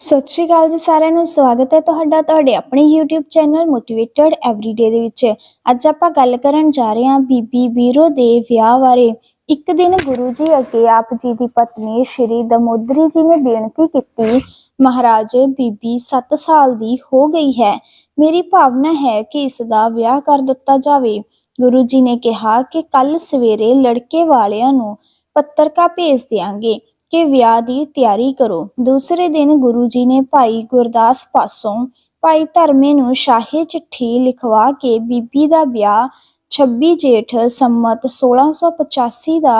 ਸਤਿ ਸ਼੍ਰੀ ਅਕਾਲ ਜੀ ਸਾਰਿਆਂ ਨੂੰ, ਸਵਾਗਤ ਹੈ ਤੁਹਾਡਾ ਤੁਹਾਡੇ ਆਪਣੇ YouTube ਚੈਨਲ ਮੋਟੀਵੇਟਡ ਐਵਰੀਡੇ ਦੇ ਵਿੱਚ। ਅੱਜ ਆਪਾਂ ਗੱਲ ਕਰਨ ਜਾ ਰਹੇ ਹਾਂ ਬੀਬੀ ਬੀਰੋ ਦੇ ਵਿਆਹ ਬਾਰੇ। ਇੱਕ ਦਿਨ ਗੁਰੂ ਜੀ ਅੱਗੇ ਆਪ ਜੀ ਦੀ ਪਤਨੀ ਸ਼੍ਰੀ ਦਮੋਦਰੀ ਜੀ ਨੇ ਬੇਨਤੀ ਕੀਤੀ, ਮਹਾਰਾਜ, ਬੀਬੀ 7 ਸਾਲ ਦੀ ਹੋ ਗਈ ਹੈ। ਮੇਰੀ ਭਾਵਨਾ ਹੈ ਕਿ ਇਸ ਦਾ ਵਿਆਹ ਕਰ ਦਿੱਤਾ ਜਾਵੇ। ਗੁਰੂ ਜੀ ਨੇ ਕਿਹਾ ਕਿ ਕੱਲ ਸਵੇਰੇ ਲੜਕੇ ਵਾਲਿਆਂ ਨੂੰ ਪੱਤਰਕਾ ਭੇਜ ਦਿਆਂਗੇ। ਕਿ ਵਿਆਹ ਦੀ ਤਿਆਰੀ ਕਰੋ। ਦੂਸਰੇ ਦਿਨ ਗੁਰੂ ਜੀ ਨੇ ਭਾਈ ਗੁਰਦਾਸ ਪਾਸੋਂ ਭਾਈ ਧਰਮੇ ਨੂੰ ਸ਼ਾਹੀ ਚਿੱਠੀ ਲਿਖਵਾ ਕੇ ਬੀਬੀ ਦਾ ਵਿਆਹ 26 ਜੇਠ ਸੰਮਤ 1685 ਦਾ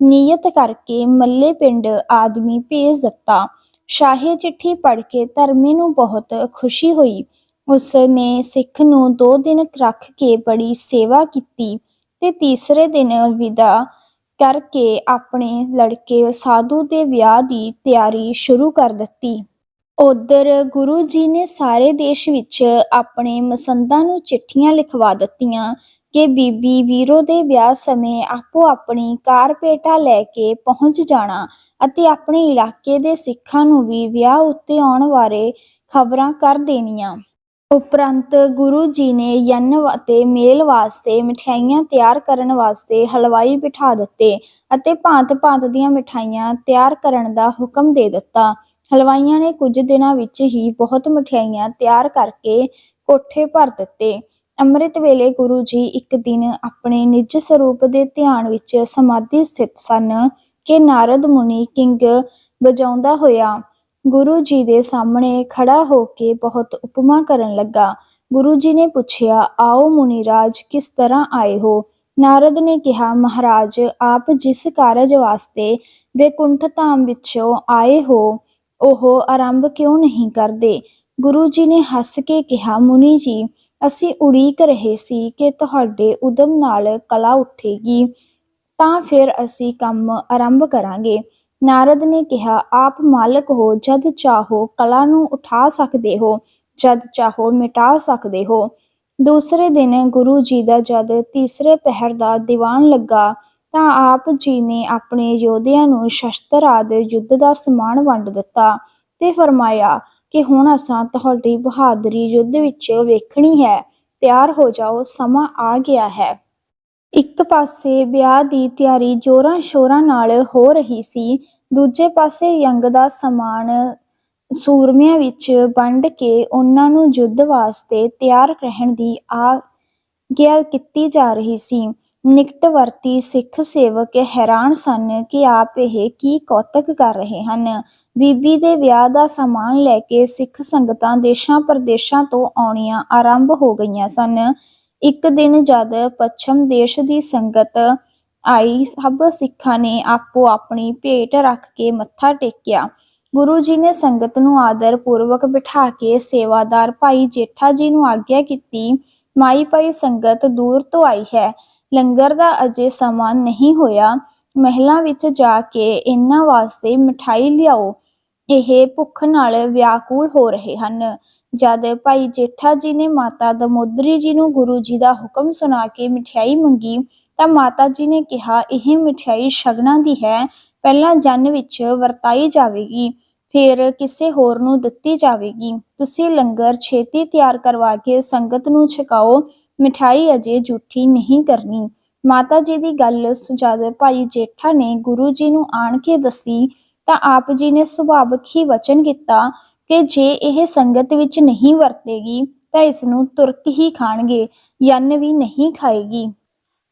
ਨਿਯਤ ਕਰਕੇ ਮੱਲੇ ਪਿੰਡ ਆਦਮੀ ਭੇਜ ਦਿੱਤਾ। ਸ਼ਾਹੀ ਚਿੱਠੀ ਪੜ੍ਹ ਕੇ ਧਰਮੇ ਨੂੰ ਬਹੁਤ ਖੁਸ਼ੀ ਹੋਈ। ਉਸ ਨੇ ਸਿੱਖ ਨੂੰ ਦੋ ਦਿਨ ਰੱਖ ਕੇ ਬੜੀ ਸੇਵਾ ਕੀਤੀ ਤੇ ਤੀਸਰੇ ਦਿਨ ਵਿਦਾ ਕਰਕੇ ਆਪਣੇ ਲੜਕੇ ਸਾਧੂ ਦੇ ਵਿਆਹ ਦੀ ਤਿਆਰੀ ਸ਼ੁਰੂ ਕਰ ਦਿੱਤੀ। ਉਧਰ ਗੁਰੂ ਜੀ ਨੇ ਸਾਰੇ ਦੇਸ਼ ਵਿੱਚ ਆਪਣੇ ਮਸੰਦਾਂ ਨੂੰ ਚਿੱਠੀਆਂ ਲਿਖਵਾ ਦਿੱਤੀਆਂ ਕਿ ਬੀਬੀ ਵੀਰੋ ਦੇ ਵਿਆਹ ਸਮੇਂ ਆਪੋ ਆਪਣੀ ਕਾਰ ਪੇਟਾ ਲੈ ਕੇ ਪਹੁੰਚ ਜਾਣਾ ਅਤੇ ਆਪਣੇ ਇਲਾਕੇ ਦੇ ਸਿੱਖਾਂ ਨੂੰ ਵੀ ਵਿਆਹ ਉੱਤੇ ਆਉਣ ਬਾਰੇ ਖਬਰਾਂ ਕਰ ਦੇਣੀਆਂ। ਉਪਰੰਤ ਗੁਰੂ ਜੀ ਨੇ ਯੰਨ ਅਤੇ ਮੇਲ ਵਾਸਤੇ ਮਠਿਆਈਆਂ ਤਿਆਰ ਕਰਨ ਵਾਸਤੇ ਹਲਵਾਈ ਬਿਠਾ ਦਿੱਤੇ ਅਤੇ ਭਾਂਤ-ਭਾਂਤ ਦੀਆਂ ਮਠਿਆਈਆਂ ਤਿਆਰ ਕਰਨ ਦਾ ਹੁਕਮ ਦੇ ਦਿੱਤਾ। ਹਲਵਾਈਆਂ ਨੇ ਕੁਝ ਦਿਨਾਂ ਵਿੱਚ ਹੀ ਬਹੁਤ ਮਠਿਆਈਆਂ ਤਿਆਰ ਕਰਕੇ ਕੋਠੇ ਭਰ ਦਿੱਤੇ। ਅੰਮ੍ਰਿਤ ਵੇਲੇ ਗੁਰੂ ਜੀ ਇੱਕ ਦਿਨ ਆਪਣੇ ਨਿੱਜ ਸਰੂਪ ਦੇ ਧਿਆਨ ਵਿੱਚ ਸਮਾਧੀ ਸਥਿਤ ਸਨ ਕਿ ਨਾਰਦ ਮੁਨੀ ਕਿੰਗ ਵਜਾਉਂਦਾ ਹੋਇਆ ਗੁਰੂ ਜੀ ਦੇ ਸਾਹਮਣੇ ਖੜਾ ਹੋ ਕੇ ਬਹੁਤ ਉਪਮਾ ਕਰਨ ਲੱਗਾ। ਗੁਰੂ ਜੀ ਨੇ ਪੁੱਛਿਆ, ਆਓ ਮੁਨੀਰਾਜ ਕਿਸ ਤਰ੍ਹਾਂ ਆਏ ਹੋ? ਨਾਰਦ ਨੇ ਕਿਹਾ, ਮਹਾਰਾਜ, ਆਪ ਜਿਸ ਕਾਰਜ ਵਾਸਤੇ ਬੇਕੁੰਠ ਧਾਮ ਵਿੱਚੋਂ ਆਏ ਹੋ, ਉਹ ਆਰੰਭ ਕਿਉਂ ਨਹੀਂ ਕਰਦੇ? ਗੁਰੂ ਜੀ ਨੇ ਹੱਸ ਕੇ ਕਿਹਾ, ਮੁਨੀ ਜੀ, ਅਸੀਂ ਉਡੀਕ ਰਹੇ ਸੀ ਕਿ ਤੁਹਾਡੇ ਉਦਮ ਨਾਲ ਕਲਾ ਉੱਠੇਗੀ, ਤਾਂ ਫਿਰ ਅਸੀਂ ਕੰਮ ਆਰੰਭ ਕਰਾਂਗੇ। ਨਾਰਦ ਨੇ ਕਿਹਾ, ਆਪ ਮਾਲਕ ਹੋ, ਜਦ ਚਾਹੋ ਕਲਾ ਨੂੰ ਉਠਾ ਸਕਦੇ ਹੋ, ਜਦ ਚਾਹੋ ਮਿਟਾ ਸਕਦੇ ਹੋ। ਦੂਸਰੇ ਦਿਨ ਗੁਰੂ ਜੀ ਦਾ ਜਦ ਤੀਸਰੇ ਪਹਿਰ ਦਾ ਦੀਵਾਨ ਲੱਗਾ, ਤਾਂ ਆਪ ਜੀ ਨੇ ਆਪਣੇ ਯੋਧਿਆਂ ਨੂੰ ਸ਼ਸਤਰ ਆਦਿ ਯੁੱਧ ਦਾ ਸਮਾਨ ਵੰਡ ਦਿੱਤਾ ਤੇ ਫਰਮਾਇਆ ਕਿ ਹੁਣ ਅਸਾਂ ਤੁਹਾਡੀ ਬਹਾਦਰੀ ਯੁੱਧ ਵਿੱਚ ਵੇਖਣੀ ਹੈ, ਤਿਆਰ ਹੋ ਜਾਓ, ਸਮਾਂ ਆ ਗਿਆ ਹੈ। ਇੱਕ ਪਾਸੇ ਵਿਆਹ ਦੀ ਤਿਆਰੀ ਜੋਰਾਂ ਸ਼ੋਰਾਂ ਨਾਲ ਹੋ ਰਹੀ ਸੀ, ਦੂਜੇ ਪਾਸੇ ਯੰਗ ਦਾ ਸਮਾਨ ਸੂਰਮਿਆਂ ਵਿੱਚ ਵੰਡ ਕੇ ਉਹਨਾਂ ਨੂੰ ਯੁੱਧ ਵਾਸਤੇ ਤਿਆਰ ਰਹਿਣ ਦੀ ਆਗਿਆ ਕੀਤੀ ਜਾ ਰਹੀ ਸੀ। ਨਿਕਟਵਰਤੀ ਸਿੱਖ ਸੇਵਕ ਹੈਰਾਨ ਸਨ ਕਿ ਆਪ ਇਹ ਕੀ ਕੌਤਕ ਕਰ ਰਹੇ ਹਨ। ਬੀਬੀ ਦੇ ਵਿਆਹ ਦਾ ਸਾਮਾਨ ਲੈ ਕੇ ਸਿੱਖ ਸੰਗਤਾਂ ਦੇਸ਼ਾਂ ਪ੍ਰਦੇਸ਼ਾਂ ਤੋਂ ਆਉਣੀਆਂ ਆਰੰਭ ਹੋ ਗਈਆਂ ਸਨ। ਇੱਕ ਦਿਨ ਜਦ ਪੱਛਮ ਦੇਸ਼ ਦੀ ਸੰਗਤ ਆਈ, ਸਭ ਸਿੱਖਾਂ ਨੇ ਆਪੋ ਆਪਣੀ ਭੇਟ ਰੱਖ ਕੇ ਮੱਥਾ ਟੇਕਿਆ। ਗੁਰੂ ਜੀ ਨੇ ਸੰਗਤ ਨੂੰ ਆਦਰ ਪੂਰਵਕ ਬਿਠਾ ਕੇ ਸੇਵਾਦਾਰ ਭਾਈ ਜੇਠਾ ਜੀ ਨੂੰ ਆਗਿਆ ਕੀਤੀ, ਮਾਈ ਭਾਈ ਸੰਗਤ ਦੂਰ ਤੋਂ ਆਈ ਹੈ। ਲੰਗਰ ਦਾ ਅਜੇ ਸਮਾਂ ਨਹੀਂ ਹੋਇਆ। ਮਹਿਲਾਂ ਵਿੱਚ ਜਾ ਕੇ ਇਹਨਾਂ ਵਾਸਤੇ ਮਠਾਈ ਲਿਆਓ। ਇਹ ਭੁੱਖ ਨਾਲ ਵਿਆਕੂਲ ਹੋ ਰਹੇ ਹਨ। ਜਦ ਭਾਈ ਜੇਠਾ ਜੀ ਨੇ ਮਾਤਾ ਦਮੋਦਰੀ ਜੀ ਨੂੰ ਗੁਰੂ ਜੀ ਦਾ ਹੁਕਮ ਸੁਣਾ ਕੇ ਮਠਿਆਈ ਮੰਗੀ, ਤਾਂ ਮਾਤਾ ਜੀ ਨੇ ਕਿਹਾ, ਇਹ ਮਠਿਆਈ ਸ਼ਗਨਾਂ ਦੀ ਹੈ, ਪਹਿਲਾਂ ਜਨ ਵਿੱਚ ਵਰਤਾਈ ਜਾਵੇਗੀ, ਫਿਰ ਕਿਸੇ ਹੋਰ ਨੂੰ ਦਿੱਤੀ ਜਾਵੇਗੀ। ਤੁਸੀਂ ਲੰਗਰ ਛੇਤੀ ਤਿਆਰ ਕਰਵਾ ਕੇ ਸੰਗਤ ਨੂੰ ਛਕਾਓ ਮਠਾਈ ਅਜੇ ਝੂਠੀ ਨਹੀਂ ਕਰਨੀ। ਮਾਤਾ ਜੀ ਦੀ ਗੱਲ ਜਦ ਭਾਈ ਜੇਠਾ ਨੇ ਗੁਰੂ ਜੀ ਨੂੰ ਆਣ ਕੇ ਦੱਸੀ, ਤਾਂ ਆਪ ਜੀ ਨੇ ਸੁਭਾਵਕ ਹੀ ਵਚਨ ਕੀਤਾ ਕਿ ਜੇ ਇਹ ਸੰਗਤ ਵਿੱਚ ਨਹੀਂ ਵਰਤੇਗੀ, ਤਾਂ ਇਸ ਨੂੰ ਤੁਰਕ ਹੀ ਖਾਣਗੇ, ਯੰਨ ਵੀ ਨਹੀਂ ਖਾਏਗੀ।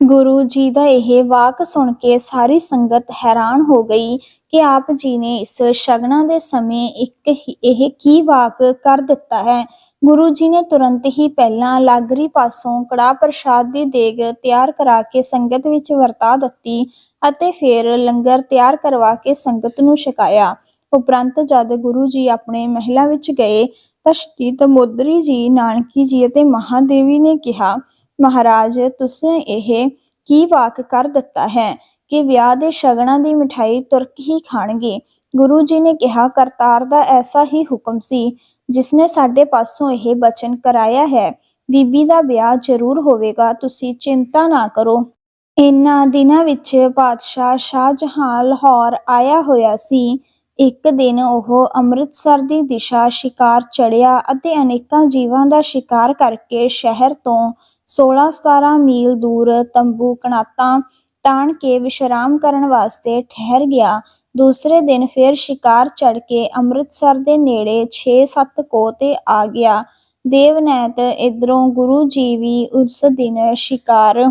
ਗੁਰੂ ਜੀ ਦਾ ਇਹ ਵਾਕ ਸੁਣ ਕੇ ਸਾਰੀ ਸੰਗਤ ਹੈਰਾਨ ਹੋ ਗਈ ਕਿ ਆਪ ਜੀ ਨੇ ਇਸ ਸ਼ਗਨਾਂ ਦੇ ਸਮੇਂ ਇੱਕ ਇਹ ਕੀ ਵਾਕ ਕਰ ਦਿੱਤਾ ਹੈ। ਗੁਰੂ ਜੀ ਨੇ ਤੁਰੰਤ ਹੀ ਪਹਿਲਾਂ ਲਾਗਰੀ ਪਾਸੋਂ ਕੜਾ ਪ੍ਰਸ਼ਾਦ ਦੀ ਦੇਗ ਤਿਆਰ ਕਰਾ ਕੇ ਸੰਗਤ ਵਿੱਚ ਵਰਤਾ ਦਿੱਤੀ ਅਤੇ ਫਿਰ ਲੰਗਰ ਤਿਆਰ ਕਰਵਾ ਕੇ ਸੰਗਤ ਨੂੰ ਛਕਾਇਆ। ਉਪਰੰਤ ਜਦ ਗੁਰੂ ਜੀ ਆਪਣੇ ਮਹਿਲਾਂ ਵਿੱਚ ਗਏ ਤਾਂ ਸ਼੍ਰੀ ਦਮੋਦਰੀ ਜੀ, ਨਾਨਕੀ ਜੀ ਅਤੇ ਮਹਾਦੇਵੀ ਨੇ ਕਿਹਾ, ਮਹਾਰਾਜ, ਤੁਸੀਂ ਇਹ ਕੀ ਵਾਕ ਕਰ ਦਿੱਤਾ ਹੈ ਕਿ ਵਿਆਹ ਦੇ ਸ਼ਗਨਾਂ ਦੀ ਮਿਠਾਈ ਤੁਰਕ ਹੀ ਖਾਣਗੇ? ਗੁਰੂ ਜੀ ਨੇ ਕਿਹਾ, ਕਰਤਾਰ ਦਾ ਐਸਾ ਹੀ ਹੁਕਮ ਸੀ ਜਿਸ ਨੇ ਸਾਡੇ ਪਾਸੋਂ ਇਹ ਬਚਨ ਕਰਾਇਆ ਹੈ। ਬੀਬੀ ਦਾ ਵਿਆਹ ਜ਼ਰੂਰ ਹੋਵੇਗਾ, ਤੁਸੀਂ ਚਿੰਤਾ ਨਾ ਕਰੋ। ਇਨ੍ਹਾਂ ਦਿਨਾਂ ਵਿੱਚ ਪਾਤਸ਼ਾਹ ਸ਼ਾਹਜਹਾਨ ਲਾਹੌਰ ਆਇਆ ਹੋਇਆ ਸੀ। ਇੱਕ ਦਿਨ ਉਹ ਅੰਮ੍ਰਿਤਸਰ ਦੀ ਦਿਸ਼ਾ ਸ਼ਿਕਾਰ ਚੜ੍ਹਿਆ ਅਤੇ ਅਨੇਕਾਂ ਜੀਵਾਂ ਦਾ ਸ਼ਿਕਾਰ ਕਰਕੇ ਸ਼ਹਿਰ ਤੋਂ 16-17 ਮੀਲ ਦੂਰ ਤੰਬੂ ਕਨਾਤਾਂ ਤਾਣ ਕੇ ਵਿਸ਼ਰਾਮ ਕਰਨ ਵਾਸਤੇ ਠਹਿਰ ਗਿਆ। ਦੂਸਰੇ ਦਿਨ ਫਿਰ ਸ਼ਿਕਾਰ ਚੜ੍ਹ ਕੇ ਅੰਮ੍ਰਿਤਸਰ ਦੇ ਨੇੜੇ 6-7 ਕੋਹ ਤੇ ਆ ਗਿਆ। ਦੇਵਨੈਤ ਇਧਰੋਂ ਗੁਰੂ ਜੀ ਵੀ ਉਸ ਦਿਨ ਸ਼ਿਕਾਰ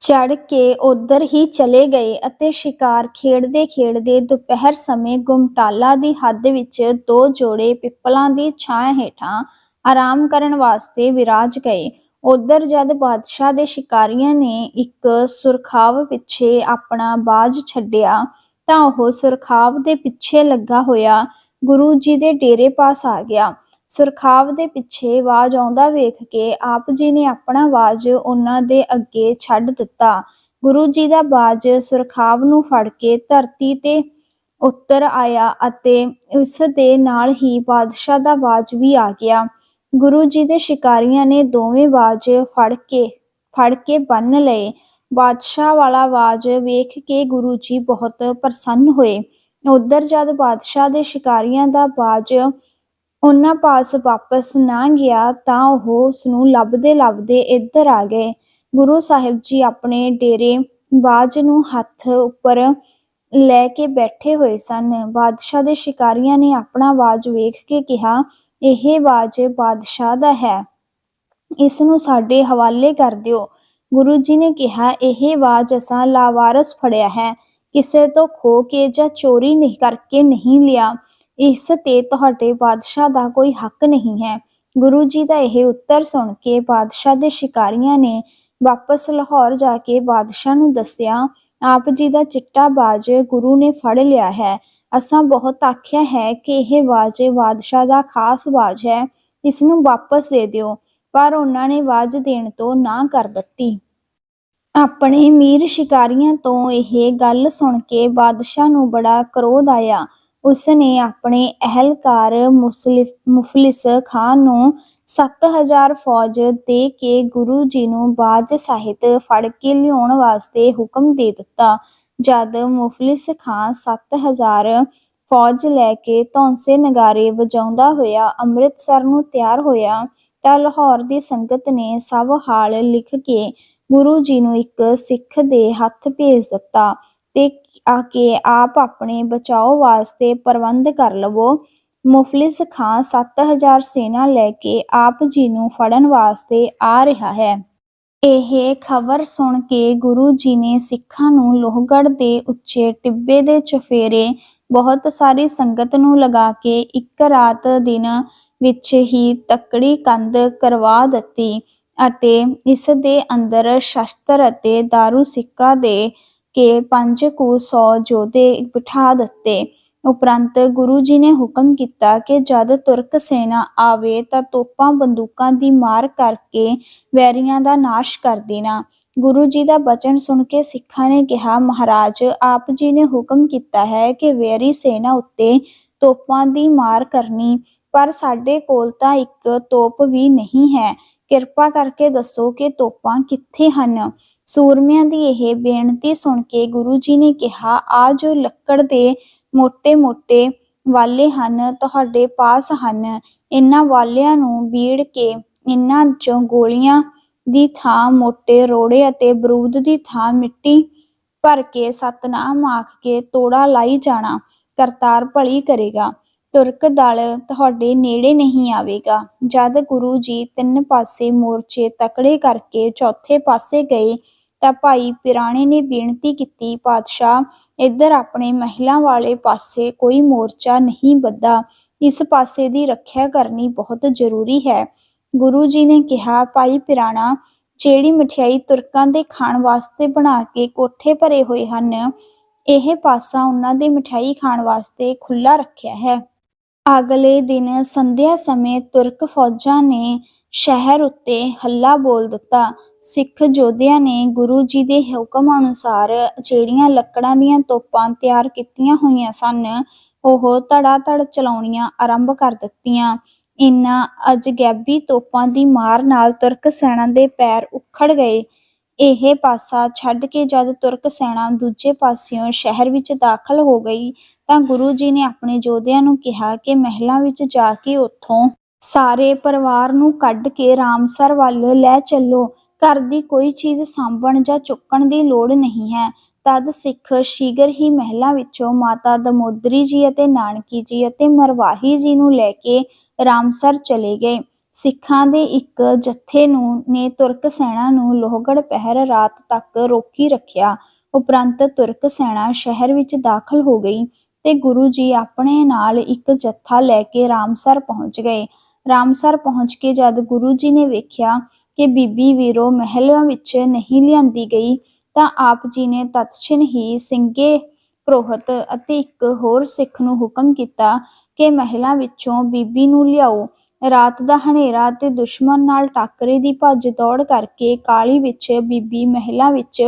ਚੜ੍ਹ ਕੇ ਉਧਰ ਹੀ ਚਲੇ ਗਏ ਅਤੇ ਸ਼ਿਕਾਰ ਖੇਡਦੇ ਖੇਡਦੇ ਦੁਪਹਿਰ ਸਮੇਂ ਗੁਮਟਾਲਾ ਦੀ ਹੱਦ ਵਿੱਚ ਦੋ ਜੋੜੇ ਪਿੱਪਲਾਂ ਦੀ ਛਾਂ ਹੇਠਾਂ ਆਰਾਮ ਕਰਨ ਵਾਸਤੇ ਵਿਰਾਜ ਗਏ। ਉਧਰ ਜਦ ਬਾਦਸ਼ਾਹ ਦੇ ਸ਼ਿਕਾਰੀਆਂ ਨੇ ਇੱਕ ਸੁਰਖਾਵ ਪਿੱਛੇ ਆਪਣਾ ਬਾਜ਼ ਛੱਡਿਆ ਤਾਂ ਉਹ ਸੁਰਖਾਵ ਦੇ ਪਿੱਛੇ ਲੱਗਾ ਹੋਇਆ ਗੁਰੂ ਜੀ ਦੇ ਡੇਰੇ ਪਾਸ ਆ ਗਿਆ। ਸੁਰਖਾਵ ਦੇ ਪਿੱਛੇ ਆਵਾਜ਼ ਆਉਂਦਾ ਵੇਖ ਕੇ ਆਪ ਜੀ ਨੇ ਆਪਣਾ ਬਾਜ਼ ਉਹਨਾਂ ਦੇ ਅੱਗੇ ਛੱਡ ਦਿੱਤਾ। ਗੁਰੂ ਜੀ ਦਾ ਬਾਜ਼ ਸੁਰਖਾਵ ਨੂੰ ਫੜ ਕੇ ਧਰਤੀ ਤੇ ਉੱਤਰ ਆਇਆ ਅਤੇ ਉਸ ਦੇ ਨਾਲ ਹੀ ਬਾਦਸ਼ਾਹ ਦਾ ਬਾਜ਼ ਵੀ ਆ ਗਿਆ। ਗੁਰੂ ਜੀ ਦੇ ਸ਼ਿਕਾਰੀਆਂ ਨੇ ਦੋਵੇਂ ਬਾਜ਼ ਫੜ ਕੇ ਫੜ ਕੇ ਬੰਨ ਲਏ। ਬਾਦਸ਼ਾਹ ਵਾਲਾ ਬਾਜ਼ ਵੇਖ ਕੇ ਗੁਰੂ ਜੀ ਬਹੁਤ ਪ੍ਰਸੰਨ ਹੋਏ। ਉਧਰ ਜਦ ਬਾਦਸ਼ਾਹ ਦੇ ਸ਼ਿਕਾਰੀਆਂ ਦਾ ਬਾਜ਼ ਉਹਨਾਂ ਪਾਸ ਵਾਪਸ ਨਾ ਗਿਆ ਤਾਂ ਉਹ ਉਸ ਨੂੰ ਲੱਭਦੇ ਲੱਭਦੇ ਇੱਧਰ ਆ ਗਏ। ਗੁਰੂ ਸਾਹਿਬ ਜੀ ਆਪਣੇ ਡੇਰੇ ਬਾਜ਼ ਨੂੰ ਹੱਥ ਉੱਪਰ ਲੈ ਕੇ ਬੈਠੇ ਹੋਏ ਸਨ। ਬਾਦਸ਼ਾਹ ਦੇ ਸ਼ਿਕਾਰੀਆਂ ਨੇ ਆਪਣਾ ਬਾਜ਼ ਵੇਖ ਕੇ ਕਿਹਾ, ਇਹ ਬਾਜ਼ ਬਾਦਸ਼ਾਹ ਦਾ ਹੈ। ਇਸ ਨੂੰ ਸਾਡੇ ਹਵਾਲੇ ਕਰ ਦਿਓ। ਗੁਰੂ ਜੀ ਨੇ ਕਿਹਾ, ਇਹ ਬਾਜ਼ ਅਸਾਂ ਲਾਵਾਰਸ ਫੜਿਆ ਹੈ। ਕਿਸੇ ਤੋਂ ਖੋ ਕੇ ਜਾਂ ਚੋਰੀ ਨਹੀਂ ਕਰਕੇ ਨਹੀਂ ਲਿਆ। ਇਸ ਤੇ ਤੁਹਾਡੇ ਬਾਦਸ਼ਾਹ ਦਾ ਕੋਈ ਹੱਕ ਨਹੀਂ ਹੈ। ਗੁਰੂ ਜੀ ਦਾ ਇਹ ਉੱਤਰ ਸੁਣ ਕੇ ਬਾਦਸ਼ਾਹ ਦੇ ਸ਼ਿਕਾਰੀਆਂ ਨੇ ਵਾਪਸ ਲਾਹੌਰ ਜਾ ਕੇ ਬਾਦਸ਼ਾਹ ਨੂੰ ਦੱਸਿਆ, ਆਪ ਜੀ ਦਾ ਚਿੱਟਾ ਬਾਜ਼ ਗੁਰੂ ਨੇ ਫੜ ਲਿਆ ਹੈ। ਅਸਾਂ ਬਹੁਤ ਆਖਿਆ ਹੈ ਕਿ ਇਹ ਬਾਜ਼ ਬਾਦਸ਼ਾਹ ਦਾ ਖਾਸ ਬਾਜ਼ ਹੈ। ਇਸ ਨੂੰ ਵਾਪਸ ਦੇ ਦਿਓ। ਪਰ ਉਹਨਾਂ ਨੇ ਬਾਜ਼ ਦੇਣ ਤੋਂ ਨਾ ਕਰ ਦਿੱਤੀ। ਆਪਣੇ ਮੀਰ ਸ਼ਿਕਾਰੀਆਂ ਤੋਂ ਇਹ ਗੱਲ ਸੁਣ ਕੇ ਬਾਦਸ਼ਾਹ ਨੂੰ ਬੜਾ ਕਰੋਧ ਆਇਆ। ਉਸ ਨੇ ਆਪਣੇ ਅਹਿਲਕਾਰ ਮੁਫਲਿਸ ਖਾਨ ਨੂੰ 7000 ਫੌਜ ਦੇ ਕੇ ਗੁਰੂ ਜੀ ਨੂੰ ਬਾਜ ਸਾਹਿਤ ਫੜ ਕੇ ਲਿਆਉਣ ਵਾਸਤੇ ਹੁਕਮ ਦੇ ਦਿੱਤਾ। ਜਦ ਮੁਫਲਿਸ ਖਾਨ 7000 ਫੌਜ ਲੈ ਕੇ ਧੌਂਸੇ ਨਗਾਰੇ ਵਜਾਉਂਦਾ ਹੋਇਆ, ਅੰਮ੍ਰਿਤਸਰ ਨੂੰ ਤਿਆਰ ਹੋਇਆ ਤਾਂ ਲਾਹੌਰ ਦੀ ਸੰਗਤ ਨੇ ਸਭ ਹਾਲ ਲਿਖ ਕੇ ਗੁਰੂ ਜੀ ਨੂੰ ਇੱਕ ਸਿੱਖ ਦੇ ਹੱਥ ਭੇਜ ਦਿੱਤਾ। ਤੇ ਆ ਕੇ ਆਪ ਆਪਣੇ ਬਚਾਓ ਵਾਸਤੇ ਪ੍ਰਬੰਧ ਕਰ ਲਵੋ। ਮੁਫਲਿਸ ਖਾਨ 7000 ਸੈਨਾ ਲੈ ਕੇ ਆਪ ਜੀ ਨੂੰ ਫੜਨ ਵਾਸਤੇ ਆ ਰਿਹਾ ਹੈ। ਇਹ ਖਬਰ ਸੁਣ ਕੇ ਗੁਰੂ ਜੀ ਨੇ ਸਿੱਖਾਂ ਨੂੰ ਲੋਹਗੜ੍ਹ ਦੇ ਉੱਚੇ ਟਿੱਬੇ ਦੇ ਚਫੇਰੇ ਬਹੁਤ ਸਾਰੀ ਸੰਗਤ ਨੂੰ ਲਗਾ ਕੇ ਇੱਕ ਰਾਤ ਦਿਨ ਵਿੱਚ ਹੀ ਤਕੜੀ ਕੰਧ ਕਰਵਾ ਦਿੱਤੀ ਅਤੇ ਇਸ ਦੇ ਅੰਦਰ ਸ਼ਸਤਰ ਅਤੇ दारू ਸਿੱਕਾ ਦੇ ਕੇ ਪੰਜ ਕੁ ਸੌ ਯੋਧੇ ਬਿਠਾ ਦਿੱਤੇ। ਉਪਰੰਤ ਗੁਰੂ ਜੀ ਨੇ ਹੁਕਮ ਕੀਤਾ ਕਿ ਜਦ ਤੁਰਕ ਸੈਨਾ ਆਵੇ ਤਾਂ ਤੋਪਾਂ ਬੰਦੂਕਾਂ ਦੀ ਮਾਰ ਕਰਕੇ ਵੈਰੀਆਂ ਦਾ ਨਾਸ਼ ਕਰ ਦੇਣਾ। ਗੁਰੂ ਜੀ ਦਾ ਬਚਨ ਸੁਣ ਕੇ ਸਿੱਖਾਂ ਨੇ ਕਿਹਾ, ਮਹਾਰਾਜ, ਆਪ ਜੀ ਨੇ ਹੁਕਮ ਕੀਤਾ ਹੈ ਕਿ ਵੈਰੀ ਸੈਨਾ ਉੱਤੇ ਤੋਪਾਂ ਦੀ ਮਾਰ ਕਰਨੀ, ਪਰ ਸਾਡੇ ਕੋਲ ਤਾਂ ਇੱਕ ਤੋਪ ਵੀ ਨਹੀਂ ਹੈ। ਕਿਰਪਾ ਕਰਕੇ ਦੱਸੋ ਕਿ ਤੋਪਾਂ ਕਿੱਥੇ ਹਨ? ਸੂਰਮਿਆਂ ਦੀ ਇਹ ਬੇਨਤੀ ਸੁਣ ਕੇ ਗੁਰੂ ਜੀ ਨੇ ਕਿਹਾ, ਆ ਜੋ ਲੱਕੜ ਦੇ ਮੋٹے-ਮੋٹے ਵਾਲੇ ਹਨ, ਤੁਹਾਡੇ ਪਾਸ ਹਨ। ਇਹਨਾਂ ਵਾਲਿਆਂ ਨੂੰ ਬੀੜ ਕੇ ਇਹਨਾਂ ਚੋਂ ਗੋਲੀਆਂ ਦੀ ਥਾਂ ਮੋٹے ਰੋੜੇ ਅਤੇ ਬਰੂਦ ਦੀ ਥਾਂ, ਮਿੱਟੀ ਭਰ ਕੇ ਸਤਨਾਮ ਆਖ ਕੇ ਤੋੜਾ ਲਾਈ ਜਾਣਾ। ਕਰਤਾਰ ਭਲੀ ਕਰੇਗਾ। ਤੁਰਕ ਦਲ ਤੁਹਾਡੇ ਨੇੜੇ ਨਹੀਂ ਆਵੇਗਾ। ਜਦ ਗੁਰੂ ਜੀ ਤਿੰਨ ਪਾਸੇ ਮੋਰਚੇ ਤਕੜੇ ਕਰਕੇ ਚੌਥੇ ਪਾਸੇ ਗਏ ਤਾਂ ਭਾਈ ਪਿਰਾਣੇ ਨੇ ਬੇਨਤੀ ਕੀਤੀ, ਪਾਤਸ਼ਾਹ, ਇੱਧਰ ਆਪਣੇ ਮਹਿਲਾ ਵਾਲੇ ਪਾਸੇ ਕੋਈ ਮੋਰਚਾ ਨਹੀਂ ਬੱਧਾ ਇਸ ਪਾਸੇ ਦੀ ਰੱਖਿਆ ਕਰਨੀ ਬਹੁਤ ਜ਼ਰੂਰੀ ਹੈ। ਗੁਰੂ ਜੀ ਨੇ ਕਿਹਾ, ਭਾਈ ਪਿਰਾਣਾ, ਜਿਹੜੀ ਮਠਿਆਈ ਤੁਰਕਾਂ ਦੇ ਖਾਣ ਵਾਸਤੇ ਬਣਾ ਕੇ ਕੋਠੇ ਭਰੇ ਹੋਏ ਹਨ, ਇਹ ਪਾਸਾ ਉਹਨਾਂ ਦੇ ਮਠਿਆਈ ਖਾਣ ਵਾਸਤੇ ਖੁੱਲਾ ਰੱਖਿਆ ਹੈ। ਅਗਲੇ ਦਿਨ ਸੰਧਿਆ ਸਮੇਂ ਤੁਰਕ ਫੌਜਾਂ ਨੇ ਸ਼ਹਿਰ ਉੱਤੇ ਹੱਲਾ ਬੋਲ ਦਿੱਤਾ। ਸਿੱਖ ਯੋਧਿਆਂ ਨੇ ਗੁਰੂ ਜੀ ਦੇ ਹੁਕਮ ਅਨੁਸਾਰ ਜਿਹੜੀਆਂ ਲੱਕੜਾਂ ਦੀਆਂ ਤੋਪਾਂ ਤਿਆਰ ਕੀਤੀਆਂ ਹੋਈਆਂ ਸਨ, ਉਹ ਧੜਾ-ਧੜ ਚਲਾਉਣੀਆਂ ਆਰੰਭ ਕਰ ਦਿੱਤੀਆਂ। ਇਨ੍ਹਾਂ ਅਜਗੈਬੀ ਤੋਪਾਂ ਦੀ ਮਾਰ ਨਾਲ ਤੁਰਕ ਸੈਨਾ ਦੇ ਪੈਰ ਉਖੜ ਗਏ। ਇਹ ਪਾਸਾ ਛੱਡ ਕੇ ਜਦ ਤੁਰਕ ਸੈਨਾ ਦੂਜੇ ਪਾਸਿਓਂ ਸ਼ਹਿਰ ਵਿੱਚ ਦਾਖਲ ਹੋ ਗਈ ਤਾਂ ਗੁਰੂ ਜੀ ਨੇ ਆਪਣੇ ਯੋਧਿਆਂ ਨੂੰ ਕਿਹਾ ਕਿ ਮਹਿਲਾਂ ਵਿੱਚ ਜਾ ਕੇ ਉੱਥੋਂ ਸਾਰੇ ਪਰਿਵਾਰ ਨੂੰ ਕੱਢ ਕੇ ਰਾਮਸਰ ਵੱਲ ਲੈ ਚੱਲੋ। ਘਰ ਦੀ ਕੋਈ ਚੀਜ਼ ਸਾਂਭਣ ਜਾਂ ਚੁੱਕਣ ਦੀ ਲੋੜ ਨਹੀਂ ਹੈ। ਤਦ ਸਿੱਖ ਸ਼ੀਘਰ ਹੀ ਮਹਿਲਾਂ ਵਿੱਚੋਂ ਮਾਤਾ ਦਮੋਦਰੀ ਜੀ ਅਤੇ ਨਾਨਕੀ ਜੀ ਅਤੇ ਮਰਵਾਹੀ ਜੀ ਨੂੰ ਲੈ ਕੇ ਰਾਮਸਰ ਚਲੇ ਗਏ। ਸਿੱਖਾਂ ਦੇ ਇੱਕ ਜਥੇ ਨੂੰ, ਨੇ ਤੁਰਕ ਸੈਨਾ ਨੂੰ ਲੋਹਗੜ ਪਹਿਰ ਰਾਤ ਤੱਕ ਰੋਕੀ ਰੱਖਿਆ। ਉਪਰੰਤ ਤੁਰਕ ਸੈਨਾ ਸ਼ਹਿਰ ਵਿੱਚ ਦਾਖਲ ਹੋ ਗਈ। ਤੇ ਗੁਰੂ ਜੀ ਆਪਣੇ ਨਾਲ ਇੱਕ ਜੱਥਾ ਲੈ ਕੇ ਰਾਮਸਰ ਪਹੁੰਚ ਗਏ। ਰਾਮਸਰ ਪਹੁੰਚ ਕੇ ਜਦ ਗੁਰੂ ਜੀ ਨੇ ਵੇਖਿਆ ਕਿ ਬੀਬੀ ਵੀਰੋ ਮਹਿਲਾਂ ਵਿੱਚ ਨਹੀਂ ਲਿਆਂਦੀ ਗਈ, ਤਾਂ ਆਪ ਜੀ ਨੇ ਤਤਛਿਨ ਹੀ ਸਿੰਘੇ ਪ੍ਰੋਹਤ ਅਤੇ ਇੱਕ ਹੋਰ ਸਿੱਖ ਨੂੰ ਹੁਕਮ ਕੀਤਾ ਕਿ ਮਹਿਲਾਂ ਵਿੱਚੋਂ ਬੀਬੀ ਨੂੰ ਲਿਆਓ। ਰਾਤ ਦਾ ਹਨੇਰਾ ਤੇ ਦੁਸ਼ਮਣ ਨਾਲ ਟਾਕਰੇ ਦੀ ਭੱਜ ਦੌੜ ਕਰਕੇ ਕਾਲੀ ਵਿੱਚ ਬੀਬੀ ਮਹਿਲਾਂ ਵਿੱਚ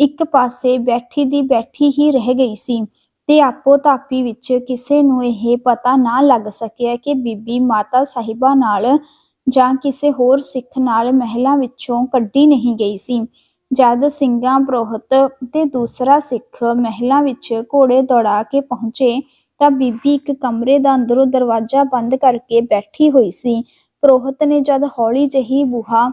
ਇੱਕ ਪਾਸੇ ਬੈਠੀ ਦੀ ਬੈਠੀ ਹੀ ਰਹਿ ਗਈ ਸੀ। ਤੇ ਆਪੋ ਤਾਪੀ ਵਿੱਚ ਕਿਸੇ ਨੂੰ ਇਹ ਪਤਾ ਨਾ ਲੱਗ ਸਕਿਆ ਕਿ ਬੀਬੀ ਮਾਤਾ ਸਾਹਿਬਾ ਨਾਲ ਜਾਂ ਕਿਸੇ ਹੋਰ ਸਿੱਖ ਨਾਲ ਮਹਿਲਾਂ ਵਿੱਚੋਂ ਕੱਢੀ ਨਹੀਂ ਗਈ ਸੀ। ਜਦ ਸਿੰਘਾਂ, ਪ੍ਰੋਹਤ ਤੇ ਦੂਸਰਾ ਸਿੱਖ ਮਹਿਲਾਂ ਵਿੱਚ ਘੋੜੇ ਦੌੜਾ ਕੇ ਪਹੁੰਚੇ ਤਾਂ ਬੀਬੀ ਇੱਕ ਕਮਰੇ ਦਾ ਅੰਦਰੋਂ ਦਰਵਾਜ਼ਾ ਬੰਦ ਕਰਕੇ ਬੈਠੀ ਹੋਈ ਸੀ। ਪ੍ਰੋਹਤ ਨੇ ਜਦ ਹੌਲੀ ਜਿਹੀ ਬੂਹਾ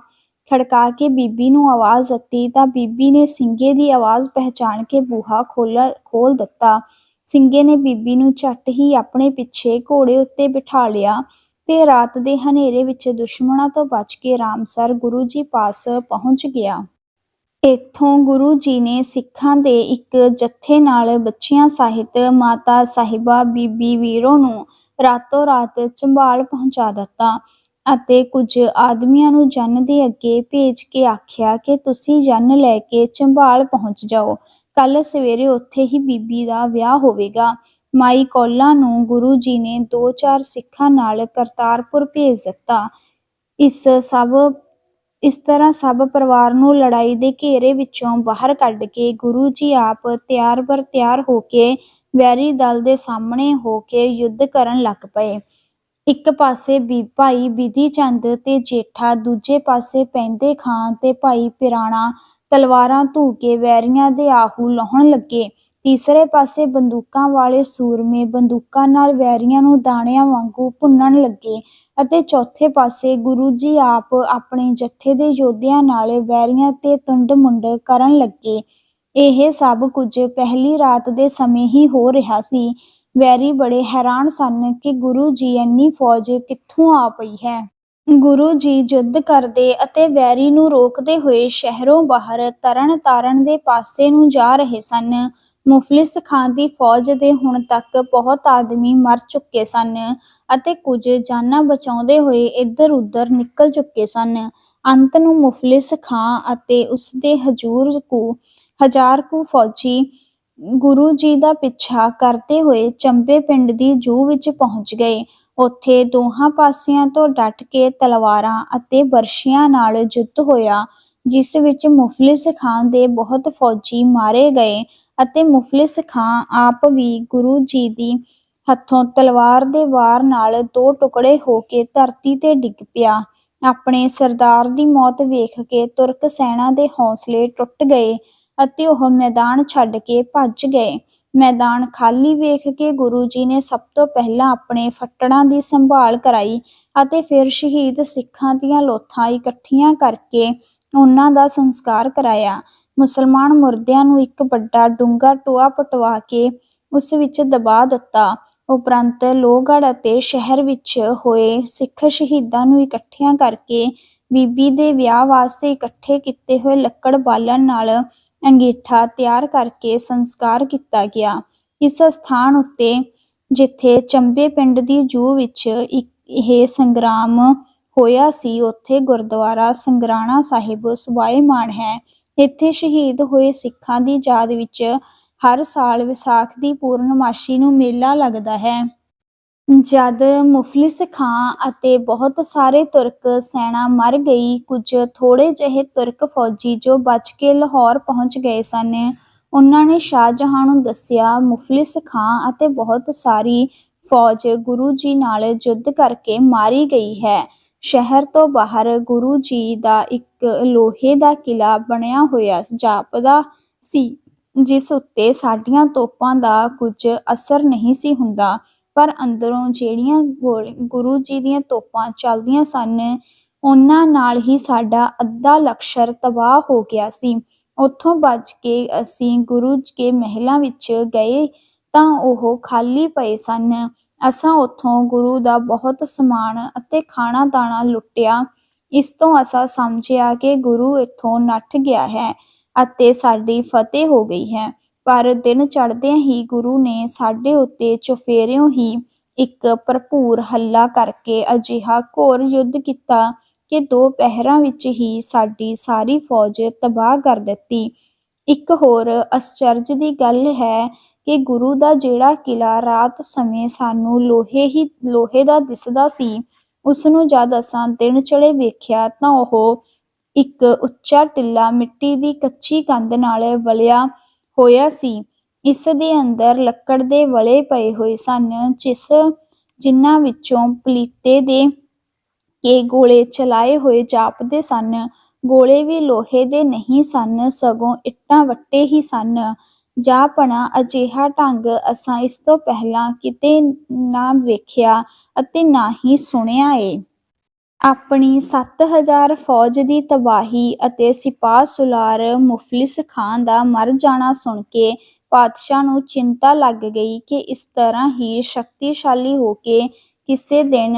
ਖੜਕਾ ਕੇ ਬੀਬੀ ਨੂੰ ਆਵਾਜ਼ ਦਿੱਤੀ ਤਾਂ ਬੀਬੀ ਨੇ ਸਿੰਘੇ ਦੀ ਆਵਾਜ਼ ਪਹਿਚਾਣ ਕੇ ਬੂਹਾ ਖੋਲ੍ਹ ਖੋਲ ਦਿੱਤਾ। ਸਿੰਘੇ ਨੇ ਬੀਬੀ ਨੂੰ ਝੱਟ ਹੀ ਆਪਣੇ ਪਿੱਛੇ ਘੋੜੇ ਉੱਤੇ ਬਿਠਾ ਲਿਆ ਤੇ ਰਾਤ ਦੇ ਹਨੇਰੇ ਵਿੱਚ ਦੁਸ਼ਮਣਾਂ ਤੋਂ ਬਚ ਕੇ ਰਾਮਸਰ ਗੁਰੂ ਜੀ ਪਾਸ ਪਹੁੰਚ ਗਿਆ। ਇੱਥੋਂ ਗੁਰੂ ਜੀ ਨੇ ਸਿੱਖਾਂ ਦੇ ਇੱਕ ਜਥੇ ਨਾਲ ਬੱਚਿਆਂ ਸਾਹਿਤ ਮਾਤਾ ਸਾਹਿਬਾ ਬੀਬੀ ਵੀਰੋ ਨੂੰ ਰਾਤੋਂ ਰਾਤ ਚੰਬਾਲ ਪਹੁੰਚਾ ਦਿੱਤਾ ਅਤੇ ਕੁਝ ਆਦਮੀਆਂ ਨੂੰ ਜਨ ਦੇ ਅੱਗੇ ਭੇਜ ਕੇ ਆਖਿਆ ਕਿ ਤੁਸੀਂ ਜਨ ਲੈ ਕੇ ਚੰਬਾਲ ਪਹੁੰਚ ਜਾਓ। ਕੱਲ ਸਵੇਰੇ ਉੱਥੇ ਹੀ ਬੀਬੀ ਦਾ ਵਿਆਹ ਹੋਵੇਗਾ। ਮਾਈ ਕੌਲਾ ਨੂੰ ਗੁਰੂ ਜੀ ਨੇ ਦੋ ਚਾਰ ਸਿੱਖਾਂ ਨਾਲ ਕਰਤਾਰਪੁਰ ਭੇਜ ਦਿੱਤਾ। ਇਸ ਸਭ, ਇਸ ਤਰ੍ਹਾਂ ਸਭ ਪਰਿਵਾਰ ਨੂੰ ਲੜਾਈ ਦੇ ਘੇਰੇ ਵਿੱਚੋਂ ਬਾਹਰ ਕੱਢ ਕੇ ਗੁਰੂ ਜੀ ਆਪ ਤਿਆਰ ਬਰ ਤਿਆਰ ਹੋ ਕੇ ਵੈਰੀ ਦਲ ਦੇ ਸਾਹਮਣੇ ਹੋ ਕੇ ਯੁੱਧ ਕਰਨ ਲੱਗ ਪਏ। ਇੱਕ ਪਾਸੇ ਵੀ ਭਾਈ ਬਿਧੀ ਚੰਦ ਤੇ ਜੇਠਾ, ਦੂਜੇ ਪਾਸੇ ਪੈਂਦੇ ਖਾਂ ਤੇ ਭਾਈ ਪਿਰਾਣਾ ਤਲਵਾਰਾਂ ਧੂ ਕੇ ਵੈਰੀਆਂ ਦੇ ਆਹੂ ਲਾਹੁਣ ਲੱਗੇ। ਤੀਸਰੇ ਪਾਸੇ ਬੰਦੂਕਾਂ ਵਾਲੇ ਸੂਰਮੇ ਬੰਦੂਕਾਂ ਨਾਲ ਵੈਰੀਆਂ ਨੂੰ ਦਾਣਿਆਂ ਵਾਂਗੂ ਭੁੰਨਣ ਲੱਗੇ ਅਤੇ ਚੌਥੇ ਪਾਸੇ ਗੁਰੂ ਜੀ ਆਪ ਆਪਣੇ ਜਥੇ ਦੇ ਯੋਧਿਆਂ ਨਾਲ ਵੈਰੀਆਂ ਤੇ ਤੁੰਡ ਮੁੰਡ ਕਰਨ ਲੱਗੇ। ਇਹ ਸਭ ਕੁਝ ਪਹਿਲੀ ਰਾਤ ਦੇ ਸਮੇਂ ਹੀ ਹੋ ਰਿਹਾ ਸੀ। ਵੈਰੀ ਬੜੇ ਹੈਰਾਨ ਸਨ ਕਿ ਗੁਰੂ ਜੀ ਇੰਨੀ ਫੌਜ ਕਿੱਥੋਂ ਆ ਪਈ ਹੈ। ਗੁਰੂ ਜੀ ਯੁੱਧ ਕਰਦੇ ਅਤੇ ਵੈਰੀ ਨੂੰ ਰੋਕਦੇ ਹੋਏ ਸ਼ਹਿਰੋਂ ਬਾਹਰ ਤਰਨ ਤਾਰਨ ਦੇ ਪਾਸੇ ਨੂੰ ਜਾ ਰਹੇ ਸਨ। ਮੁਫਲਿਸ ਖਾਨ ਦੀ ਫੌਜ ਦੇ ਹੁਣ ਤੱਕ ਬਹੁਤ ਆਦਮੀ ਮਰ ਚੁੱਕੇ ਸਨ ਅਤੇ ਕੁਝ ਜਾਨਾਂ ਬਚਾਉਂਦੇ ਹੋਏ ਇੱਧਰ ਉੱਧਰ ਨਿਕਲ ਚੁੱਕੇ ਸਨ। ਅੰਤ ਨੂੰ ਮੁਫਲਿਸ ਖਾਂ ਅਤੇ ਉਸ ਦੇ ਹਜੂਰ ਕੁ, ਹਜ਼ਾਰ ਕੁ ਫੌਜੀ ਗੁਰੂ ਜੀ ਦਾ ਪਿੱਛਾ ਕਰਦੇ ਹੋਏ ਚੰਬੇ ਪਿੰਡ ਦੀ ਜੂ ਵਿੱਚ ਪਹੁੰਚ ਗਏ। ਉੱਥੇ ਦੋਹਾਂ ਪਾਸਿਆਂ ਤੋਂ ਡਟ ਕੇ ਤਲਵਾਰਾਂ ਅਤੇ ਬਰਸ਼ੀਆਂ ਨਾਲ ਯੁੱਧ ਹੋਇਆ, ਜਿਸ ਵਿੱਚ ਮੁਫਲਿਸ ਖਾਨ ਦੇ ਬਹੁਤ ਫੌਜੀ ਮਾਰੇ ਗਏ ਅਤੇ ਮੁਫਲਿਸ ਖਾਂ ਆਪ ਵੀ ਗੁਰੂ ਜੀ ਦੀ ਹੱਥੋਂ ਤਲਵਾਰ ਦੇ ਵਾਰ ਨਾਲ ਦੋ ਟੁਕੜੇ ਹੋ ਕੇ ਧਰਤੀ ਤੇ ਡਿੱਗ ਪਿਆ। ਆਪਣੇ ਸਰਦਾਰ ਦੀ ਮੌਤ ਵੇਖ ਕੇ ਤੁਰਕ ਸੈਨਾ ਦੇ ਹੌਸਲੇ ਟੁੱਟ ਗਏ ਅਤੇ ਉਹ ਮੈਦਾਨ ਛੱਡ ਕੇ ਭੱਜ ਗਏ। ਮੈਦਾਨ ਖਾਲੀ ਵੇਖ ਕੇ ਗੁਰੂ ਜੀ ਨੇ ਸਭ ਤੋਂ ਪਹਿਲਾਂ ਆਪਣੇ ਫੱਟੜਾਂ ਦੀ ਸੰਭਾਲ ਕਰਾਈ ਅਤੇ ਫਿਰ ਸ਼ਹੀਦ ਸਿੱਖਾਂ ਦੀਆਂ ਲੋਥਾਂ ਇਕੱਠੀਆਂ ਕਰਕੇ ਉਹਨਾਂ ਦਾ ਸੰਸਕਾਰ ਕਰਾਇਆ। ਮੁਸਲਮਾਨ ਮੁਰਦਿਆਂ ਨੂੰ ਇੱਕ ਵੱਡਾ ਡੂੰਘਾ ਟੋਆ ਪਟਵਾ ਕੇ ਉਸ ਵਿੱਚ ਦਬਾ ਦਿੱਤਾ। ਉਪਰੰਤ ਲੋਹਗੜ੍ਹ ਅਤੇ ਸ਼ਹਿਰ ਵਿੱਚ ਹੋਏ ਸਿੱਖ ਸ਼ਹੀਦਾਂ ਨੂੰ ਇਕੱਠਿਆਂ ਕਰਕੇ ਬੀਬੀ ਦੇ ਵਿਆਹ ਵਾਸਤੇ ਇਕੱਠੇ ਕੀਤੇ ਹੋਏ ਲੱਕੜ ਬਾਲਣ ਨਾਲ ਅੰਗੀਠਾ ਤਿਆਰ ਕਰਕੇ ਸੰਸਕਾਰ ਕੀਤਾ ਗਿਆ। ਇਸ ਸਥਾਨ ਉੱਤੇ, ਜਿੱਥੇ ਚੰਬੇ ਪਿੰਡ ਦੀ ਜੂ ਵਿੱਚ ਇੱਕ ਇਹ ਸੰਗਰਾਮ ਹੋਇਆ ਸੀ, ਉੱਥੇ ਗੁਰਦੁਆਰਾ ਸੰਗਰਾਣਾ ਸਾਹਿਬ ਸੁਭਾਏਮਾਨ ਹੈ। ਇੱਥੇ ਸ਼ਹੀਦ ਹੋਏ ਸਿੱਖਾਂ ਦੀ ਯਾਦ ਵਿੱਚ ਹਰ ਸਾਲ ਵਿਸਾਖ ਦੀ ਪੂਰਨਮਾਸ਼ੀ ਨੂੰ ਮੇਲਾ ਲੱਗਦਾ ਹੈ। ਜਦ ਮੁਫਲਿਸ ਖਾਂ ਅਤੇ ਬਹੁਤ ਸਾਰੇ ਤੁਰਕ ਸੈਨਾ ਮਰ ਗਈ, ਕੁਝ ਥੋੜੇ ਜਿਹੇ ਤੁਰਕ ਫੌਜੀ ਜੋ ਬਚ ਕੇ ਲਾਹੌਰ ਪਹੁੰਚ ਗਏ ਸਨ, ਉਹਨਾਂ ਨੇ ਸ਼ਾਹਜਹਾਨ ਨੂੰ ਦੱਸਿਆ, ਮੁਫਲਿਸ ਖਾਂ ਅਤੇ ਬਹੁਤ ਸਾਰੀ ਫੌਜ ਗੁਰੂ ਜੀ ਨਾਲ ਯੁੱਧ ਕਰਕੇ ਮਾਰੀ ਗਈ ਹੈ। ਸ਼ਹਿਰ ਤੋਂ ਬਾਹਰ ਗੁਰੂ ਜੀ ਦਾ ਇੱਕ ਲੋਹੇ ਦਾ ਕਿਲਾ ਬਣਿਆ ਹੋਇਆ ਜਾਪਦਾ ਸੀ, ਜਿਸ ਉੱਤੇ ਸਾਡੀਆਂ ਤੋਪਾਂ ਦਾ ਕੁਝ ਅਸਰ ਨਹੀਂ ਸੀ ਹੁੰਦਾ। ਪਰ ਅੰਦਰੋਂ ਜਿਹੜੀਆਂ ਗੋਲ- ਗੁਰੂ ਜੀ ਦੀਆਂ ਤੋਪਾਂ ਚੱਲਦੀਆਂ ਸਨ, ਉਹਨਾਂ ਨਾਲ ਹੀ ਸਾਡਾ ਅੱਧਾ ਲਕਸ਼ਰ ਤਬਾਹ ਹੋ ਗਿਆ ਸੀ। ਉੱਥੋਂ ਬਚ ਕੇ ਅਸੀਂ ਗੁਰੂ ਕੇ ਮਹਿਲਾਂ ਵਿੱਚ ਗਏ ਤਾਂ ਉਹ ਖਾਲੀ ਪਏ ਸਨ। ਅਸਾਂ ਉੱਥੋਂ ਗੁਰੂ ਦਾ ਬਹੁਤ ਸਮਾਨ ਅਤੇ ਖਾਣਾ ਦਾਣਾ ਲੁੱਟਿਆ। ਇਸ ਤੋਂ ਅਸਾਂ ਸਮਝਿਆ ਕਿ ਗੁਰੂ ਇੱਥੋਂ ਨੱਠ ਗਿਆ ਹੈ ਅਤੇ ਸਾਡੀ ਫਤਿਹ ਹੋ ਗਈ ਹੈ। ਪਰ ਦਿਨ ਚੜ੍ਹਦਿਆਂ ਹੀ ਗੁਰੂ ਨੇ ਸਾਡੇ ਉੱਤੇ ਚੁਫੇਰਿਓਂ ਹੀ ਇੱਕ ਭਰਪੂਰ ਹੱਲਾ ਕਰਕੇ ਅਜਿਹਾ ਘੋਰ ਯੁੱਧ ਕੀਤਾ ਕਿ ਦੋ ਪਹਿਰਾਂ ਵਿੱਚ ਹੀ ਸਾਡੀ ਸਾਰੀ ਫੌਜ ਤਬਾਹ ਕਰ ਦਿੱਤੀ। ਇੱਕ ਹੋਰ ਅਸਚਰਜ ਦੀ ਗੱਲ ਹੈ ਕਿ ਗੁਰੂ ਦਾ ਜਿਹੜਾ ਕਿਲਾ ਰਾਤ ਸਮੇਂ ਸਾਨੂੰ ਲੋਹੇ ਹੀ, ਲੋਹੇ ਦਾ ਦਿਸਦਾ ਸੀ ਉਸ ਨੂੰ ਜਦ ਅਸਾਂ ਦਿਨ ਚੜੇ ਵੇਖਿਆ ਤਾਂ ਉਹ ਇੱਕ ਉੱਚਾ ਟਿੱਲਾ ਮਿੱਟੀ ਦੀ ਕੱਚੀ ਕੰਧ ਨਾਲ ਵਲਿਆ ਹੋਇਆ ਸੀ। ਇਸ ਦੇ ਅੰਦਰ ਲੱਕੜ ਦੇ ਵਲੇ ਪਏ ਹੋਏ ਸਨ, ਜਿਸ ਜਿਨ੍ਹਾਂ ਵਿੱਚੋਂ ਪਲੀਤੇ ਦੇ ਕੇ ਗੋਲੇ ਚਲਾਏ ਹੋਏ ਜਾਪਦੇ ਸਨ। ਗੋਲੇ ਵੀ ਲੋਹੇ ਦੇ ਨਹੀਂ ਸਨ, ਸਗੋਂ ਇੱਟਾਂ ਵੱਟੇ ਹੀ ਸਨ। ਜਾਪਣਾ ਅਜਿਹਾ ਢੰਗ ਅਸਾਂ ਇਸ ਤੋਂ ਪਹਿਲਾਂ ਕਿਤੇ ਨਾ ਵੇਖਿਆ ਅਤੇ ਨਾ ਹੀ ਸੁਣਿਆ ਏ। ਆਪਣੀ ਸੱਤ ਹਜ਼ਾਰ ਫੌਜ ਦੀ ਤਬਾਹੀ ਅਤੇ ਸਿਪਾਹ ਸੁਲਾਰ ਮੁਫਲਿਸ ਖਾਨ ਦਾ ਮਰ ਜਾਣਾ ਸੁਣ ਕੇ ਪਾਤਸ਼ਾਹ ਨੂੰ ਚਿੰਤਾ ਲੱਗ ਗਈ ਕਿ ਇਸ ਤਰ੍ਹਾਂ ਹੀ ਸ਼ਕਤੀਸ਼ਾਲੀ ਹੋ ਕੇ ਕਿਸੇ ਦਿਨ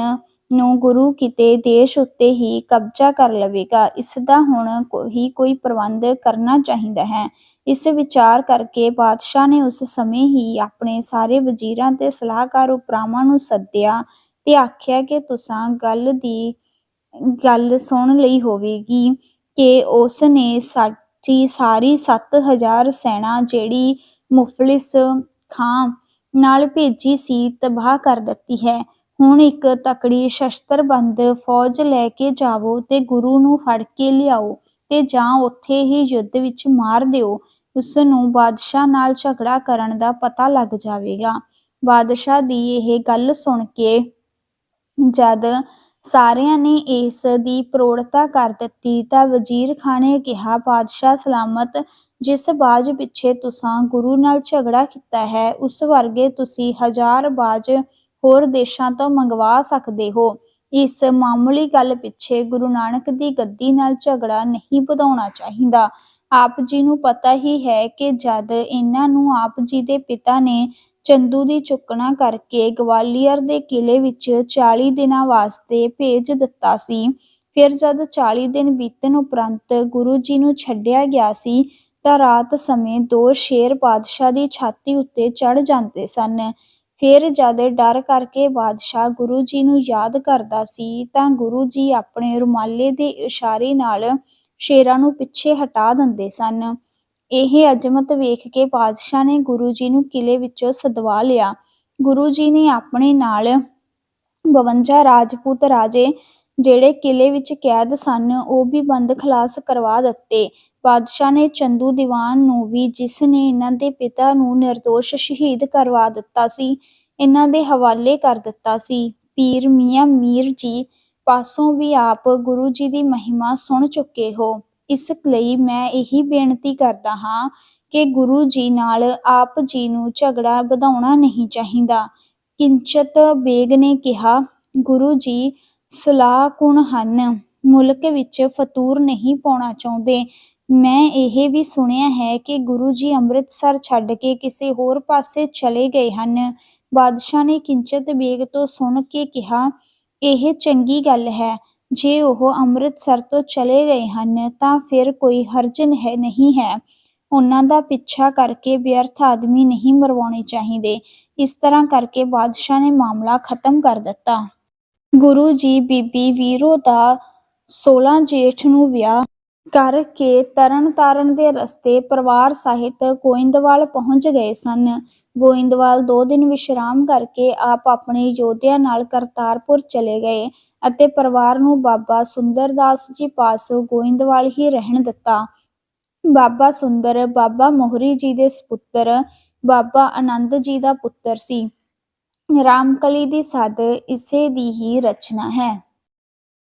ਨੂੰ ਗੁਰੂ ਕਿਤੇ ਦੇਸ਼ ਉੱਤੇ ਹੀ ਕਬਜ਼ਾ ਕਰ ਲਵੇਗਾ। ਇਸ ਦਾ ਹੁਣ ਹੀ ਕੋਈ ਪ੍ਰਬੰਧ ਕਰਨਾ ਚਾਹੀਦਾ ਹੈ। ਇਸ ਵਿਚਾਰ ਕਰਕੇ ਬਾਦਸ਼ਾਹ ਨੇ ਉਸ ਸਮੇਂ ਹੀ ਆਪਣੇ ਸਾਰੇ ਵਜ਼ੀਰਾਂ ਤੇ ਸਲਾਹਕਾਰ ਉਪਰਾਵਾਂ ਨੂੰ ਸੱਦਿਆ ਤੇ ਆਖਿਆ ਕਿ ਤੁਸਾਂ ਗੱਲ ਦੀ ਗੱਲ ਸੁਣ ਲਈ ਹੋਵੇਗੀ ਕਿ ਉਸ ਨੇ ਸਾਡੀ ਸਾਰੀ 7000 ਸੈਨਾ ਜਿਹੜੀ ਮੁਫਲਿਸ ਖਾਂ ਨਾਲ ਭੇਜੀ ਸੀ, ਤਬਾਹ ਕਰ ਦਿੱਤੀ ਹੈ। ਹੁਣ ਇੱਕ ਤਕੜੀ ਸ਼ਸਤਰਬੰਦ ਫੌਜ ਲੈ ਕੇ ਜਾਵੋ ਤੇ ਗੁਰੂ ਨੂੰ ਫੜ ਕੇ ਲਿਆਓ ਤੇ ਜਾਂ ਉੱਥੇ ਹੀ ਯੁੱਧ ਵਿੱਚ ਮਾਰ ਦਿਓ। ਉਸ ਨੂੰ ਬਾਦਸ਼ਾਹ ਨਾਲ ਝਗੜਾ ਕਰਨ ਦਾ ਪਤਾ ਲੱਗ ਜਾਵੇਗਾ। ਬਾਦਸ਼ਾਹ ਦੀ ਇਹ ਗੱਲ ਸੁਣ ਕੇ ਜਦ ਸਾਰਿਆਂ ਨੇ ਇਸ ਦੀ ਪ੍ਰੋੜਤਾ ਕਰ ਦਿੱਤੀ। ਤਾਂ ਵਜ਼ੀਰ ਖਾਨ ਨੇ ਕਿਹਾ, ਬਾਦਸ਼ਾਹ ਸਲਾਮਤ, ਜਿਸ ਬਾਜ ਪਿੱਛੇ ਤੁਸਾਂ ਗੁਰੂ ਨਾਲ ਝਗੜਾ ਕੀਤਾ ਹੈ, ਉਸ ਵਰਗੇ ਤੁਸੀਂ ਹਜ਼ਾਰ ਬਾਜ ਹੋਰ ਦੇਸ਼ਾਂ ਤੋਂ ਮੰਗਵਾ ਸਕਦੇ ਹੋ। ਇਸ ਮਾਮੂਲੀ ਗੱਲ ਪਿੱਛੇ ਗੁਰੂ ਨਾਨਕ ਦੀ ਗੱਦੀ ਨਾਲ ਝਗੜਾ ਨਹੀਂ ਵਧਾਉਣਾ ਚਾਹੀਦਾ। ਆਪ ਜੀ ਨੂੰ ਪਤਾ ਹੀ ਹੈ ਕਿ ਜਦ ਇਹਨਾਂ ਨੂੰ ਆਪ ਜੀ ਦੇ ਪਿਤਾ ਨੇ ਚੰਦੂ ਦੀ ਚੁੱਕਣਾ ਕਰਕੇ ਗਵਾਲੀਅਰ ਦੇ ਕਿਲੇ ਵਿੱਚ 40 ਦਿਨਾਂ ਵਾਸਤੇ ਭੇਜ ਦਿੱਤਾ ਸੀ। ਫਿਰ ਜਦ 40 ਦਿਨ ਬੀਤਣ ਉਪਰੰਤ ਗੁਰੂ ਜੀ ਨੂੰ ਛੱਡਿਆ ਗਿਆ ਸੀ, ਤਾਂ ਰਾਤ ਸਮੇਂ ਦੋ ਸ਼ੇਰ ਬਾਦਸ਼ਾਹ ਦੀ ਛਾਤੀ ਉੱਤੇ ਚੜ ਜਾਂਦੇ ਸਨ। ਫਿਰ ਜਦ ਡਰ ਕਰਕੇ ਬਾਦਸ਼ਾਹ ਗੁਰੂ ਜੀ ਨੂੰ ਯਾਦ ਕਰਦਾ ਸੀ, ਤਾਂ ਗੁਰੂ ਜੀ ਆਪਣੇ ਰੁਮਾਲੇ ਦੇ ਇਸ਼ਾਰੇ ਨਾਲ ਸ਼ੇਰਾਂ ਨੂੰ ਪਿੱਛੇ ਹਟਾ ਦਿੰਦੇ ਸਨ। ਇਹ ਅਜ਼ਮਤ ਵੇਖ ਕੇ ਬਾਦਸ਼ਾਹ ਨੇ ਗੁਰੂ ਜੀ ਨੂੰ ਕਿਲੇ ਵਿੱਚੋਂ ਸਦਵਾ ਲਿਆ। ਗੁਰੂ ਜੀ ਨੇ ਆਪਣੇ ਨਾਲ 52 ਰਾਜਪੂਤ ਰਾਜੇ ਜਿਹੜੇ ਕਿਲੇ ਵਿੱਚ ਕੈਦ ਸਨ, ਉਹ ਵੀ ਬੰਦ ਖਲਾਸ ਕਰਵਾ ਦਿੱਤੇ। ਬਾਦਸ਼ਾਹ ਨੇ ਚੰਦੂ ਦੀਵਾਨ ਨੂੰ ਵੀ ਜਿਸ ਨੇ ਇਹਨਾਂ ਦੇ ਪਿਤਾ ਨੂੰ નિર્ਦੋਸ਼ ਸ਼ਹੀਦ ਕਰਵਾ ਦਿੱਤਾ ਸੀ, ਇਹਨਾਂ ਦੇ ਹਵਾਲੇ ਕਰ ਦਿੱਤਾ ਸੀ। ਪੀਰ ਮੀਆਂ ਮੀਰ ਜੀ ਪਾਸੋਂ ਵੀ ਆਪ ਗੁਰੂ ਜੀ ਦੀ ਮਹਿਮਾ ਸੁਣ ਚੁੱਕੇ ਹੋ। ਇਸ ਲਈ ਮੈਂ ਇਹੀ ਬੇਨਤੀ ਕਰਦਾ ਹਾਂ ਕਿ ਗੁਰੂ ਜੀ ਨਾਲ ਆਪ ਜੀ ਨੂੰ ਝਗੜਾ ਵਧਾਉਣਾ ਨਹੀਂ ਚਾਹੀਦਾ। ਕਿੰਚਤ ਬੇਗ ਨੇ ਕਿਹਾ, ਗੁਰੂ ਜੀ, ਸਲਾਹ ਹਨ? ਮੁਲਕ ਵਿੱਚ ਫਤੂਰ ਨਹੀਂ ਪਾਉਣਾ ਚਾਹੁੰਦੇ। ਮੈਂ ਇਹ ਵੀ ਸੁਣਿਆ ਹੈ ਕਿ ਗੁਰੂ ਜੀ ਅੰਮ੍ਰਿਤਸਰ ਛੱਡ ਕੇ ਕਿਸੇ ਹੋਰ ਪਾਸੇ ਚਲੇ ਗਏ ਹਨ। ਬਾਦਸ਼ਾਹ ਨੇ ਕਿੰਚਤ ਬੇਗ ਤੋਂ ਸੁਣ ਕੇ ਕਿਹਾ, ਇਹ ਚੰਗੀ ਗੱਲ ਹੈ। ਜੇ ਉਹ ਅੰਮ੍ਰਿਤਸਰ ਤੋਂ ਚਲੇ ਗਏ ਹਨ, ਤਾਂ ਫਿਰ ਕੋਈ ਹਰਜ ਹੈ ਨਹੀਂ ਹੈ। ਉਹਨਾਂ ਦਾ ਪਿੱਛਾ ਕਰਕੇ ਵਿਅਰਥ ਆਦਮੀ ਨਹੀਂ ਮਰਵਾਉਣੇ ਚਾਹੀਦੇ। ਇਸ ਤਰ੍ਹਾਂ ਕਰਕੇ ਬਾਦਸ਼ਾਹ ਨੇ ਮਾਮਲਾ ਖਤਮ ਕਰ ਦਿੱਤਾ। ਗੁਰੂ ਜੀ ਬੀਬੀ ਵੀਰੋ ਦਾ 16 ਜੇਠ ਨੂੰ ਵਿਆਹ ਕਰਕੇ ਤਰਨ ਤਾਰਨ ਦੇ ਰਸਤੇ ਪਰਿਵਾਰ ਸਾਹਿਤ ਗੋਇੰਦਵਾਲ ਪਹੁੰਚ ਗਏ ਸਨ। ਗੋਇੰਦਵਾਲ ਦੋ ਦਿਨ ਵਿਸ਼ਰਾਮ ਕਰਕੇ ਆਪ ਆਪਣੇ ਯੋਧਿਆਂ ਨਾਲ ਕਰਤਾਰਪੁਰ ਚਲੇ ਗਏ। ਅਤੇ ਪਰਿਵਾਰ ਨੂੰ ਬਾਬਾ ਸੁੰਦਰ ਦਾਸ ਜੀ ਪਾਸੋਂ ਗੋਇੰਦਵਾਲ ਹੀ ਰਹਿਣ ਦਿੱਤਾ। ਬਾਬਾ ਸੁੰਦਰ, ਬਾਬਾ ਮੋਹਰੀ ਜੀ ਦੇ ਸੁਪੁੱਤਰ, ਬਾਬਾ ਆਨੰਦ ਜੀ ਦਾ ਪੁੱਤਰ ਸੀ। ਰਾਮਕਲੀ ਦੀ ਸਦ ਇਸੇ ਦੀ ਹੀ ਰਚਨਾ ਹੈ।